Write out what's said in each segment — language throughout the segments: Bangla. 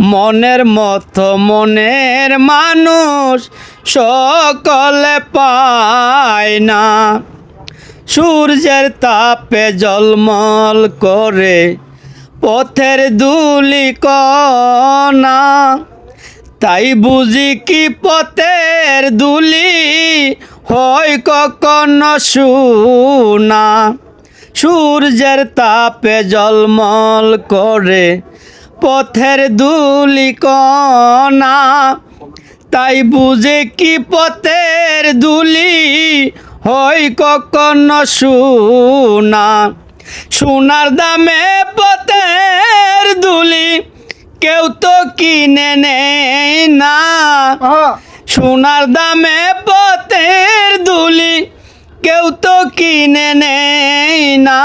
মনের মতো, মনের মানুষ সকলে পায় না। সূর্যের তাপে জলমল করে, পথের দুলি কণা। তাই বুঝি কি পথের দুলি হয় কখনো শুনা। সূর্যের তাপে জলমল করে পথের দুলি কণা তাই বুঝে কি পথের দুলি? হয় কখনো শুনা। সোনার দামে পথের দুলি কেউ তো কিনে নেয় না। সোনার দামে পথের দুলি কেউ তো কিনে নেয় না।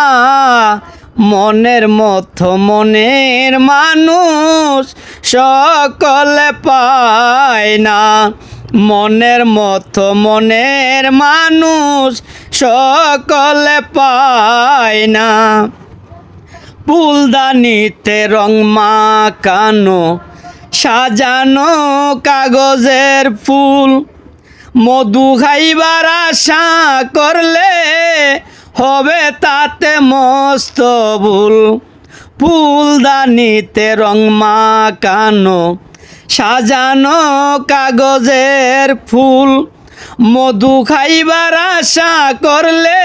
মনের মতো, মনের মানুষ সকলে পায় না। মনের মতো, মনের মানুষ সকলে পায় না। ফুলদানিতে রং মাখানো, সাজানো কাগজের ফুল, মধু খাইবার আশা করলে হবে তাতে মস্ত ভুল ফুলদানিতে রং মাখানো, সাজানো কাগজের ফুল। মধু খাইবার আশা করলে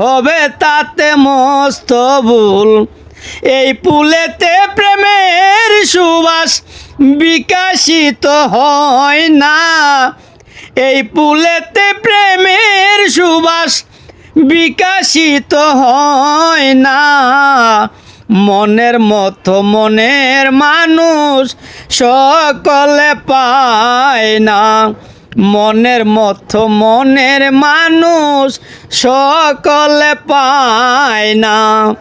হবে তাতে মস্ত ভুল এই ফুলেতে প্রেমের সুবাস বিকাশিত হয় না। এই ফুলেতে প্রেমের সুবাস বিকাশিত হয় না। মনের মতো মনের মানুষ সকলে পায় না। মনের মতো মনের মানুষ সকলে পায় না।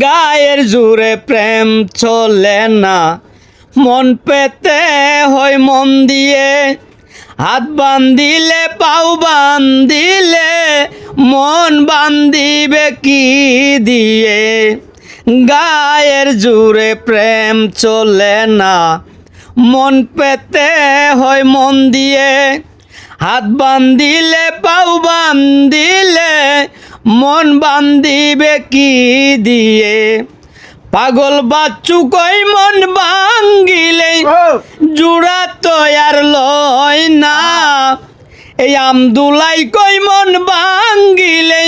গায়ের জুড়ে প্রেম চলে না। মন পেতে হয় মন দিয়ে। হাত বান্ধিলে পাও বান্ধিলে মন বান্ধিবে কি দিয়ে? গায়ের জুড়ে প্রেম চলে না মন পেতে হয় মন দিয়ে। হাত বান্ধিলে পাও বান্ধিলে মন বান্ধিবে কি দিয়ে? পাগল বাচ্চু কই মন ভাঙ্গিলে জুড়া তো আর লয় এই আমদুলাই কই মন ভাঙ্গিলে,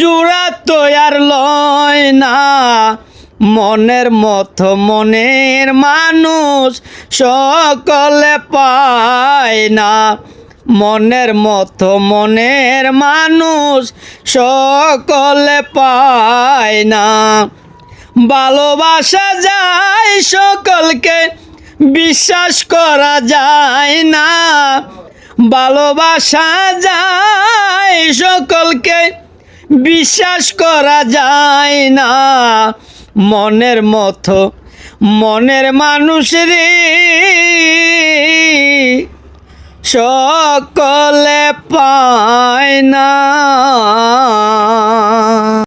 জুড়া তো আর লয় না। মনের মতো মনের মানুষ সকলে পায় না। মনের মতো মনের মানুষ সকলে পায় না। ভালোবাসা যায় সকলকে, বিশ্বাস করা যায় না। ভালোবাসা যায়, সকলকে বিশ্বাস করা যায় না। মনের মতো, মনের মানুষ রে সকলে পায় না।